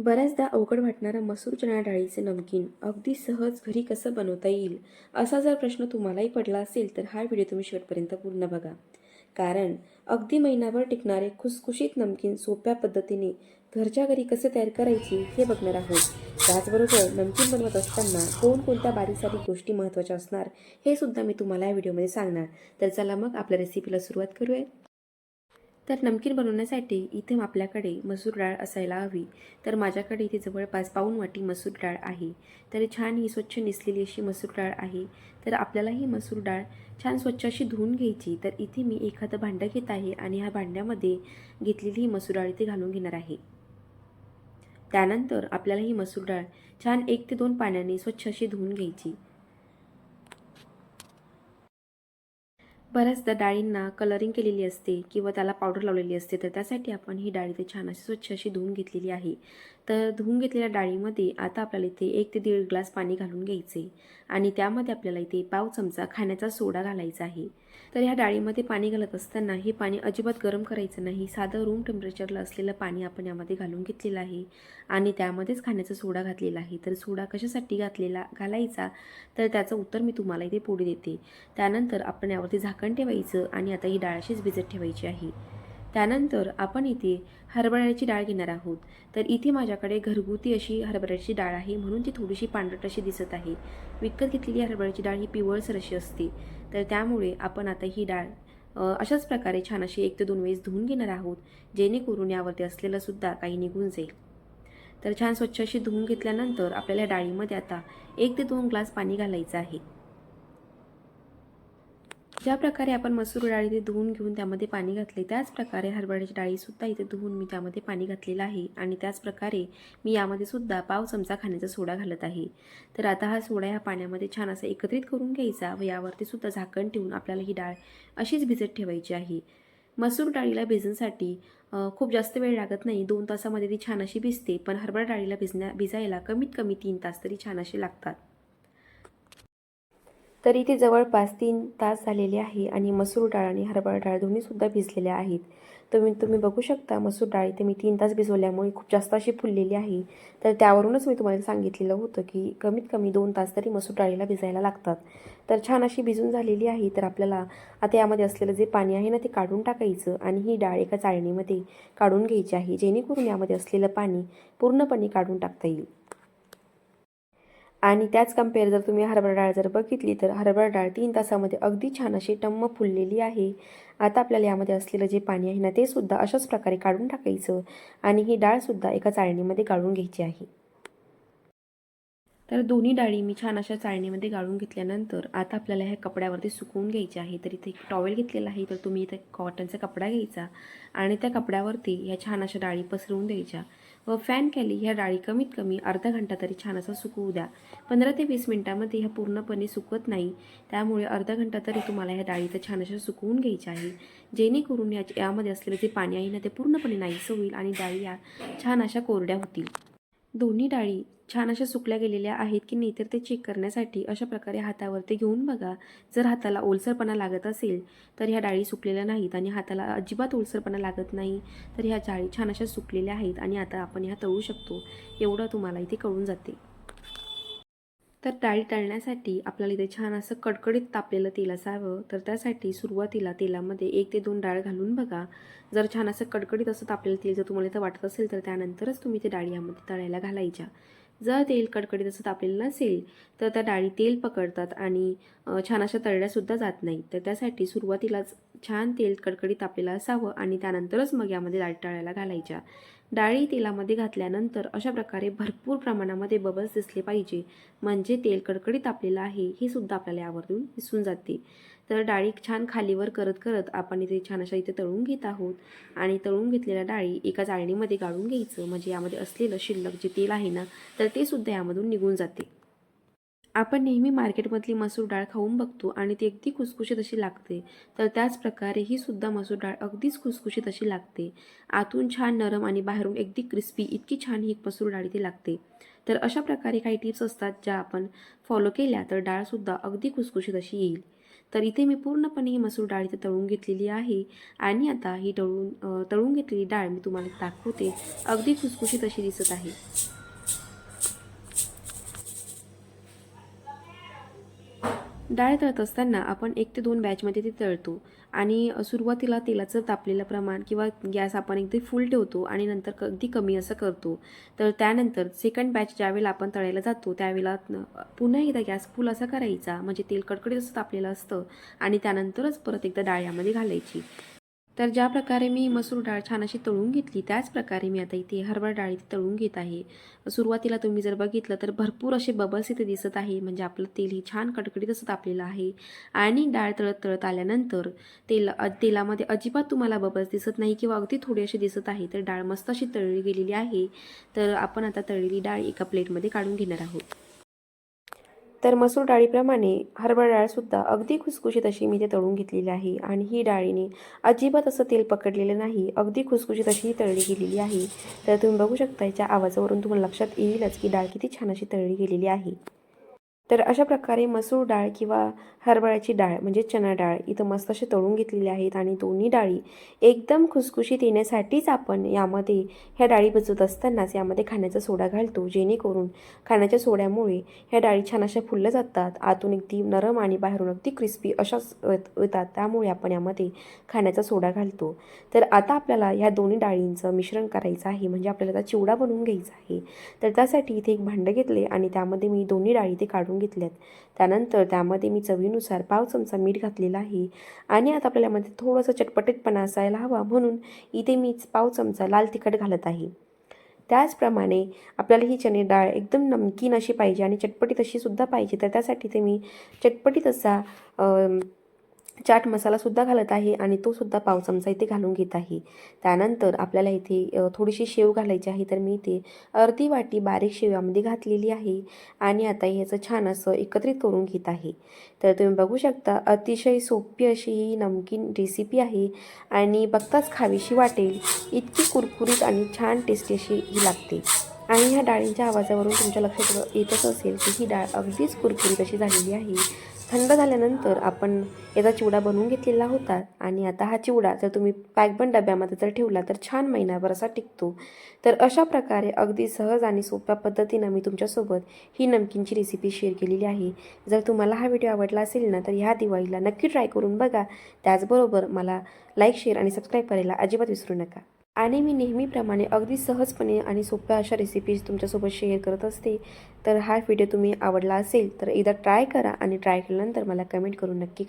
बऱ्याचदा अवघड वाटणारा मसूर चणा डाळीचे नमकीन अगदी सहज घरी कसं बनवता येईल असा जर प्रश्न तुम्हालाही पडला असेल तर हा व्हिडिओ तुम्ही शेवटपर्यंत पूर्ण बघा. कारण अगदी महिनाभर टिकणारे खुसखुशीत नमकीन सोप्या पद्धतीने घरच्या घरी कसे तयार करायचे हे बघणार आहोत. त्याचबरोबर नमकीन बनवत असताना कोणकोणत्या बारीक सारीक गोष्टी महत्त्वाच्या असणार हे सुद्धा मी तुम्हाला या व्हिडिओमध्ये सांगणार. तर चला मग आपल्या रेसिपीला सुरुवात करूया तर नमकीन बनवण्यासाठी इथे आपल्याकडे मसूर डाळ असायला हवी. तर माझ्याकडे इथे जवळपास पाऊण वाटी मसूर डाळ आहे. तर छान ही स्वच्छ निसलेली अशी मसूर डाळ आहे. तर आपल्याला ही मसूर डाळ छान स्वच्छ अशी धुवून घ्यायची. तर इथे मी एखादं भांडं घेत आहे आणि ह्या भांड्यामध्ये घेतलेली ही मसूर डाळ इथे घालून घेणार आहे. त्यानंतर आपल्याला ही मसूर डाळ छान एक ते दोन पाण्याने स्वच्छ अशी धुवून घ्यायची. बऱ्याचदा डाळींना कलरिंग केलेली असते किंवा त्याला पावडर लावलेली असते तर त्यासाठी आपण ही डाळी ते छान अशी स्वच्छ अशी धुवून घेतलेली आहे. तर धुवून घेतलेल्या डाळीमध्ये आता आपल्याला इथे एक ते दीड ग्लास पाणी घालून घ्यायचे आणि त्यामध्ये आपल्याला इथे पाव चमचा खाण्याचा सोडा घालायचा आहे. तर ह्या डाळीमध्ये पाणी घालत असताना हे पाणी अजिबात गरम करायचं नाही. साधं रूम टेम्परेचरला असलेलं पाणी आपण यामध्ये घालून घेतलेलं आहे. आणि त्यामध्येच खाण्याचा सोडा घातलेला आहे. तर सोडा कशासाठी घातलेला घालायचा? तर त्याचं उत्तर मी तुम्हाला इथे पुढे देते. त्यानंतर आपण यावरती झाकण ठेवायचं आणि आता ही डाळ अशीच भिजत ठेवायची आहे. त्यानंतर आपण इथे हरभऱ्याची डाळ घेणार आहोत. तर इथे माझ्याकडे घरगुती अशी हरभऱ्याची डाळ आहे म्हणून ती थोडीशी पांढरट अशी दिसत आहे. विकत घेतलेली हरभऱ्याची डाळ ही पिवळसर अशी असते. तर त्यामुळे आपण आता ही डाळ अशाच प्रकारे छान अशी एक ते दोन वेळेस धुवून घेणार आहोत जेणेकरून यावरती असलेलंसुद्धा काही निघून जाईल. तर छान स्वच्छ अशी धुवून घेतल्यानंतर आपल्याला डाळीमध्ये आता एक ते दोन ग्लास पाणी घालायचं आहे. ज्या प्रकारे आपण मसूर डाळ इथे धुवून घेऊन त्यामध्ये पाणी घातले त्याचप्रकारे हरभऱ्याची डाळीसुद्धा इथे धुवून मी त्यामध्ये पाणी घातलेलं आहे. आणि त्याच प्रकारे मी यामध्ये सुद्धा पाव चमचा खाण्याचा सोडा घालत आहे. तर आता हा सोडा ह्या पाण्यामध्ये छान असा एकत्रित करून घ्यायचा व यावरती सुद्धा झाकण ठेवून आपल्याला ही डाळ अशीच भिजत ठेवायची आहे. मसूर डाळीला भिजण्यासाठी खूप जास्त वेळ लागत नाही. दोन तासामध्ये ती छान अशी भिजते पण हरभरा डाळीला भिजण्या भिजायला कमीत कमी तीन तास तरी छान असे लागतात. तर इथे जवळपास तीन तास झालेले आहे आणि मसूर डाळ आणि हरभरा डाळ दोन्हीसुद्धा भिजलेल्या आहेत. तुम्ही तुम्ही बघू शकता मसूर डाळ इथे मी तीन तास भिजवल्यामुळे खूप जास्त अशी फुललेली आहे. तर त्यावरूनच मी तुम्हाला सांगितलेलं होतं की कमीत कमी दोन तास तरी मसूर डाळीला भिजायला लागतात. तर छान अशी भिजून झालेली आहे. तर आपल्याला आता यामध्ये असलेलं जे पाणी आहे ना ते काढून टाकायचं आणि ही डाळ एका चाळणीमध्ये काढून घ्यायची आहे. जेणेकरून यामध्ये असलेलं पाणी पूर्णपणे काढून टाकता येईल. आणि त्याच कंपेअर जर तुम्ही हरभरा डाळ जर बघितली तर हरभरा डाळ तीन तासामध्ये अगदी छान अशी टम्म फुललेली आहे. आता आपल्याला यामध्ये असलेलं जे पाणी आहे ना ते सुद्धा अशाच प्रकारे काढून टाकायचं आणि ही डाळसुद्धा एका चाळणीमध्ये गाळून घ्यायची आहे. तर दोन्ही डाळी मी छान अशा चाळणीमध्ये गाळून घेतल्यानंतर आता आपल्याला ह्या कपड्यावरती सुकवून घ्यायचे आहे. तर इथे एक टॉवेल घेतलेला आहे. तर तुम्ही इथे कॉटनचा कपडा घ्यायचा आणि त्या कपड्यावरती ह्या छान अशा डाळी पसरवून द्यायच्या. व फॅन खाली ह्या डाळी कमीत कमी अर्धा घंटा तरी छान असा सुकवू द्या. पंधरा ते वीस मिनटामध्ये ह्या पूर्णपणे सुकत नाही. त्यामुळे अर्धा घंटा तरी तुम्हाला ह्या डाळी तर छान अशा सुकवून घ्यायच्या आहे. जेणेकरून या यामध्ये असलेलं जे पाणी आहे ना ते पूर्णपणे नाहीसं होईल आणि डाळी या छान अशा कोरड्या होतील. दोन्ही डाळी छान अशा सुकल्या गेलेल्या आहेत की नाही तर ते चेक करण्यासाठी अशा प्रकारे हातावरती घेऊन बघा. जर हाताला ओलसरपणा लागत असेल तर ह्या डाळी सुकलेल्या नाहीत आणि हाताला अजिबात ओलसरपणा लागत नाही तर ह्या डाळी छान अशा सुकलेल्या आहेत आणि आता आपण ह्या तळू शकतो. एवढं तुम्हाला इथे कळून जाते. तर डाळी तळण्यासाठी आपल्याला इथे छान असं कडकडीत तापलेलं तेल असावं. तर त्यासाठी सुरुवातीला तेलामध्ये एक ते दोन डाळ घालून बघा. जर छान असं कडकडीत असं तापलेलं तेल जर तुम्हाला इथं वाटत असेल तर त्यानंतरच तुम्ही ते डाळी यामध्ये तळायला घालायच्या. जर तेल कडकडीत असं तापलेलं नसेल तर त्या डाळी तेल पकडतात आणि छान अशा तळल्यासुद्धा जात नाही तर त्यासाठी सुरुवातीलाच छान तेल कडकडीत तापलेलं असावं आणि त्यानंतरच मग यामध्ये डाळी टाळायला घालायच्या. डाळी तेलामध्ये घातल्यानंतर अशा प्रकारे भरपूर प्रमाणामध्ये बबल्स दिसले पाहिजे. म्हणजे तेल कडकडीत तापलेलं आहे हे सुद्धा आपल्याला यावरून दिसून जाते. तर डाळी छान खालीवर करत करत आपण इथे छान अशा इथे तळून घेत आहोत. आणि तळून घेतलेल्या डाळी एका चाळणीमध्ये गाळून घ्यायचं. म्हणजे यामध्ये असलेलं शिल्लक जे तेल आहे ना तर ते सुद्धा यामधून निघून जाते. आपण नेहमी मार्केटमधली मसूर डाळ खाऊन बघतो आणि ती अगदी खुसखुशीत अशी लागते. तर त्याच प्रकारे ही सुद्धा मसूर डाळ अगदीच खुसखुशीत अशी लागते. आतून छान नरम आणि बाहेरून अगदी क्रिस्पी इतकी छान ही मसूर डाळ इथे लागते. तर अशा प्रकारे काही टिप्स असतात ज्या आपण फॉलो केल्या तर डाळसुद्धा अगदी खुसखुशीत अशी येईल. तर इथे मी पूर्णपणे ही मसूर डाळ इथे तळून घेतलेली आहे. आणि आता ही तळून तळून घेतलेली डाळ मी तुम्हाला दाखवते. अगदी खुसखुशीत अशी दिसत आहे. डाळ तळत असताना आपण एक ते दोन बॅचमध्ये ती तळतो. आणि सुरुवातीला तेलाचं तापलेलं प्रमाण किंवा गॅस आपण अगदी फुल ठेवतो आणि नंतर अगदी कमी असं करतो. तर त्यानंतर सेकंड बॅच ज्यावेळेला आपण तळायला जातो त्यावेळेला पुन्हा एकदा गॅस फुल असा करायचा. म्हणजे तेल कडकडीत असं तापलेलं असतं आणि त्यानंतरच परत एकदा डाळ यामध्ये घालायची. तर ज्या प्रकारे मी मसूर डाळ छान अशी तळून घेतली त्याच प्रकारे मी आता इथे हरभरा डाळ इथे तळून घेत आहे. सुरुवातीला तुम्ही जर बघितलं तर भरपूर असे बबल्स इथे दिसत आहे म्हणजे आपलं तेल ही छान कडकडीत असं तापलेलं आहे. आणि डाळ तळत तळत आल्यानंतर तेल तेलामध्ये अजिबात तुम्हाला बबल्स दिसत नाही किंवा अगदी थोडी अशी दिसत आहे तर डाळ मस्त अशी तळली गेलेली आहे. तर आपण आता तळलेली डाळ एका प्लेटमध्ये काढून घेणार आहोत. तर मसूर डाळीप्रमाणे हरभरा डाळसुद्धा अगदी खुसखुशीत अशी मी ते तळून घेतलेली आहे. आणि ही डाळीने अजिबात असं तेल पकडलेलं नाही अगदी खुसखुशीत अशी ही तळली गेलेली आहे. तर तुम्ही बघू शकता याच्या आवाजावरून तुम्हाला लक्षात येईलच की डाळ किती छान अशी तळली गेलेली आहे. तर अशा प्रकारे मसूर डाळ किंवा हरभऱ्याची डाळ म्हणजे चणा डाळ इथं मस्त असे तळून घेतलेले आहेत आणि दोन्ही डाळी एकदम खुसखुशीत येण्यासाठीच आपण यामध्ये ह्या डाळी भजत असतानाच यामध्ये खाण्याचा सोडा घालतो. जेणेकरून खाण्याच्या सोड्यामुळे ह्या डाळी छान अशा फुलल्या जातात आतून अगदी नरम आणि बाहेरून अगदी क्रिस्पी अशाच येतात. त्यामुळे आपण यामध्ये खाण्याचा सोडा घालतो. तर आता आपल्याला ह्या दोन्ही डाळींचं मिश्रण करायचं आहे म्हणजे आपल्याला आता चिवडा बनवून घ्यायचा आहे. तर त्यासाठी इथे एक भांडं घेतले आणि त्यामध्ये मी दोन्ही डाळी ते काढून घेतल्यात त्यानंतर त्यामध्ये मी चवीनुसार पाव चमचा मीठ घातलेला आहे आणि आता आपल्याला मध्ये थोडंसं चटपटीतपणा असायला हवा म्हणून इथे मी पाव चमचा लाल तिखट घालत आहे. त्याचप्रमाणे आपल्याला ही चणे डाळ एकदम नमकीन अशी पाहिजे आणि चटपटीत अशी सुद्धा पाहिजे. तर त्यासाठी ते मी चटपटीत असा चाट मसालासुद्धा घालत आहे आणि तो सुद्धा पाव चमचा इथे घालून घेत आहे. त्यानंतर आपल्याला इथे थोडीशी शेव घालायची आहे तर मी इथे अर्धी वाटी बारीक शेव्यामध्ये घातलेली आहे आणि आता ह्याचं छान असं एकत्रित करून घेत आहे. तर तुम्ही बघू शकता अतिशय सोपी अशी ही नमकीन रेसिपी आहे आणि बघताच खावीशी वाटेल इतकी कुरकुरीत आणि छान टेस्टी अशी ही लागते. आणि ह्या डाळींच्या आवाजावरून तुमच्या लक्षात येतच असेल की ही डाळ अगदीच कुरकुरीत अशी झालेली आहे. थंड झाल्यानंतर आपण याचा चिवडा बनवून घेतलेला होता. आणि आता हा चिवडा जर तुम्ही पॅकबंद डब्यामध्ये जर ठेवला तर छान महिनाभर असा टिकतो. तर अशा प्रकारे अगदी सहज आणि सोप्या पद्धतीनं मी तुमच्यासोबत ही नमकीनची रेसिपी शेअर केलेली आहे. जर तुम्हाला हा व्हिडिओ आवडला असेल ना तर ह्या दिवाळीला नक्की ट्राय करून बघा. त्याचबरोबर मला लाईक शेअर आणि सबस्क्राईब करायला अजिबात विसरू नका. आणि मी नेहमीप्रमाणे अगदी सहजपणे आणि सोप्या अशा रेसिपीज तुमच्यासोबत शेअर करत असते. तर हा व्हिडिओ तुम्ही आवडला असेल तर एकदा ट्राय करा आणि ट्राय केल्यानंतर मला कमेंट करून नक्की कळवा.